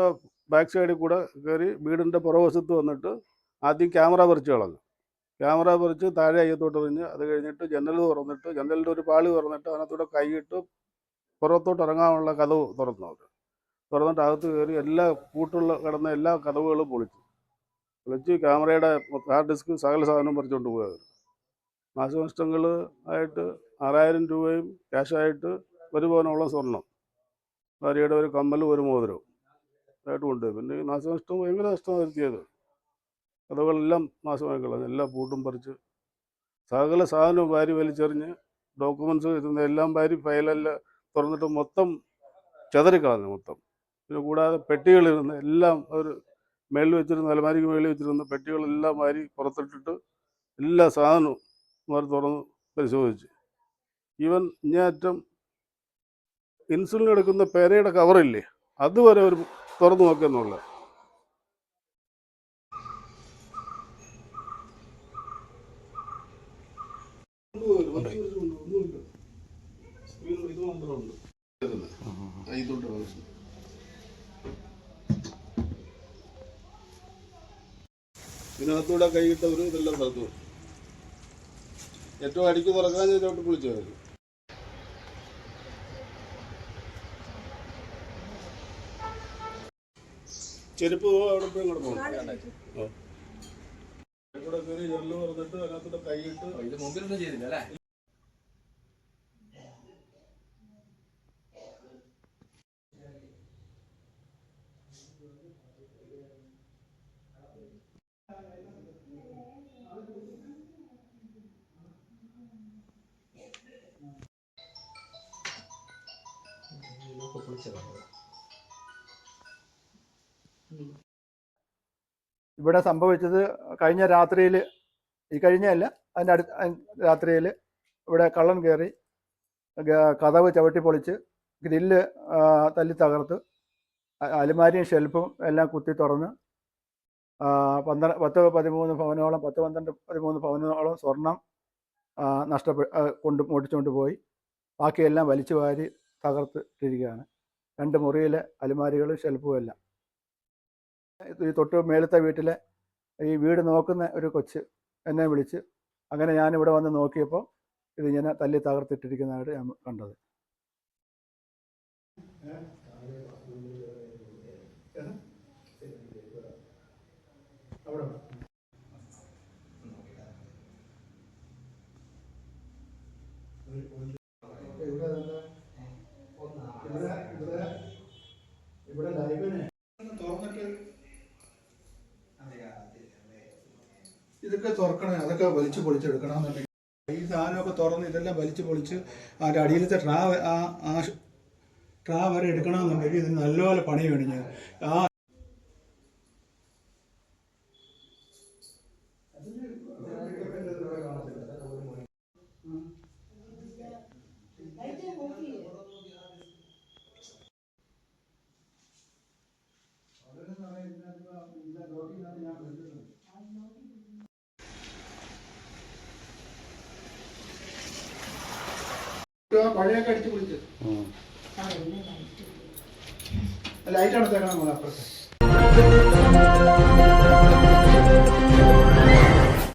വീടിന്റെ ബാക്ക് സൈഡിൽ കൂടെ കയറി വീടിന്റെ പുറവശത്ത് വന്നിട്ട് ആദ്യം ക്യാമറ പറിച്ച് കളഞ്ഞു. ക്യാമറ പറിച്ച് താഴെ അയ്യത്തോട്ട് എറിഞ്ഞ് അത് കഴിഞ്ഞിട്ട് ജനൽ തുറന്നിട്ട് ജനലിന്റെ ഒരു പാളി തുറന്നിട്ട് അതിനകത്തൂടെ കൈയിട്ട് പുറത്തോട്ട് ഇറങ്ങാനുള്ള കഥവ് തുറന്നു അവർ തുറന്നിട്ട് അകത്ത് കയറി എല്ലാ കൂട്ടുള്ള കിടന്ന എല്ലാ കഥവുകളും പൊളിച്ചു. പൊളിച്ച് ക്യാമറയുടെ ഹാർഡ് ഡിസ്ക് സകല സാധനവും പറിച്ചുകൊണ്ട് പോയത് നാശനഷ്ടങ്ങൾ ആയിട്ട് ആറായിരം രൂപയും ക്യാഷായിട്ട് ഒരു പവനോളം സ്വർണം ഭാര്യയുടെ ഒരു കമ്മലും ഒരു മോതിരവും. ആയിട്ട് കൊണ്ടുപോയി പിന്നെ നാശനഷ്ടം ഭയങ്കര നഷ്ടം വരുത്തിയത് കഥകളെല്ലാം നാശമായി കളഞ്ഞു എല്ലാ പൂട്ടും പറിച്ച്. സകല സാധനവും വാരി വലിച്ചെറിഞ്ഞ് ഡോക്യുമെന്റ്സ് ഇരുന്ന എല്ലാം വാരി ഫയലെല്ലാം തുറന്നിട്ട് മൊത്തം ചതറിക്കളഞ്ഞു മൊത്തം. പിന്നെ കൂടാതെ പെട്ടികളിരുന്ന് എല്ലാം അവർ മേളിൽ വെച്ചിരുന്ന അലമാരിക്ക് മേളിൽ വെച്ചിരുന്ന പെട്ടികളെല്ലാം വാരി പുറത്തിട്ടിട്ട് എല്ലാ സാധനവും അവർ തുറന്ന് പരിശോധിച്ചു. ഈവൻ ഇങ്ങേറ്റം ഇൻസുലിൻ എടുക്കുന്ന പേരയുടെ കവറില്ലേ അതുവരെ അവർ തുറന്നു നോക്കുന്നുള്ള ഇതിനകത്തൂടെ കൈയിട്ടവർ ഇതെല്ലാം നടത്തു ഏറ്റവും അടിക്ക് തുറക്കാൻ ചോട്ട് കുളിച്ചു ചെരുപ്പ് അവിടെ പോയി ഇങ്ങോട്ട് കയറി അതിനകത്തൂടെ കൈയിട്ട് ഇത് മുമ്പിലൊന്നും ചെയ്തില്ല അല്ലേ? ഇവിടെ സംഭവിച്ചത് കഴിഞ്ഞ രാത്രിയിൽ ഈ കഴിഞ്ഞല്ല അതിന്റെ അടുത്ത രാത്രിയിൽ ഇവിടെ കള്ളൻ കയറി കഥവ് ചവിട്ടി പൊളിച്ച് ഗ്രില്ല് തല്ലി തകർത്ത് അലമാരിയും ഷെൽഫും എല്ലാം കുത്തി തുറന്ന് പന്ത്രണ്ട് പത്ത് പതിമൂന്ന് ഭവനോളം പത്ത് പന്ത്രണ്ട് പതിമൂന്ന് ഭവനോളം സ്വർണം നഷ്ടപ്പെട്ട് നഷ്ടപ്പെ കൊണ്ട് ഓടിച്ചുകൊണ്ട് പോയി. ബാക്കിയെല്ലാം വലിച്ചു വാരി തകർത്തിട്ടിരിക്കുകയാണ്. രണ്ട് മുറിയിലെ അലുമാരികളും ഷെൽഫും എല്ലാം. ഈ തൊട്ട് മേളത്തെ വീട്ടിലെ ഈ വീട് നോക്കുന്ന ഒരു കൊച്ച് എന്നെ വിളിച്ച് അങ്ങനെ ഞാനിവിടെ വന്ന് നോക്കിയപ്പോൾ ഇതിങ്ങനെ തല്ലി തകർത്തിട്ടിരിക്കുന്നതായിട്ട് ഞാൻ കണ്ടത്. ഇവിടെ ലൈവിന് തുറന്നിട്ട് ഇതൊക്കെ തുറക്കണേ അതൊക്കെ വലിച്ചു പൊളിച്ചെടുക്കണം എന്നുണ്ടെങ്കിൽ ഈ സാധനമൊക്കെ തുറന്ന് ഇതെല്ലാം വലിച്ചു പൊളിച്ച് അതിന്റെ അടിയിലത്തെ ട്രാ ആ ആ ട്രാ വരെ എടുക്കണമെന്നുണ്ടെങ്കിൽ ഇത് നല്ലപോലെ പണി വേണം ഞാൻ. ആ പഴയൊക്കെ അടിച്ചു പൊളിച്ച്. ലൈറ്റ് അടുത്തേക്കാണ് നമ്മൾ അപ്പുറത്ത്.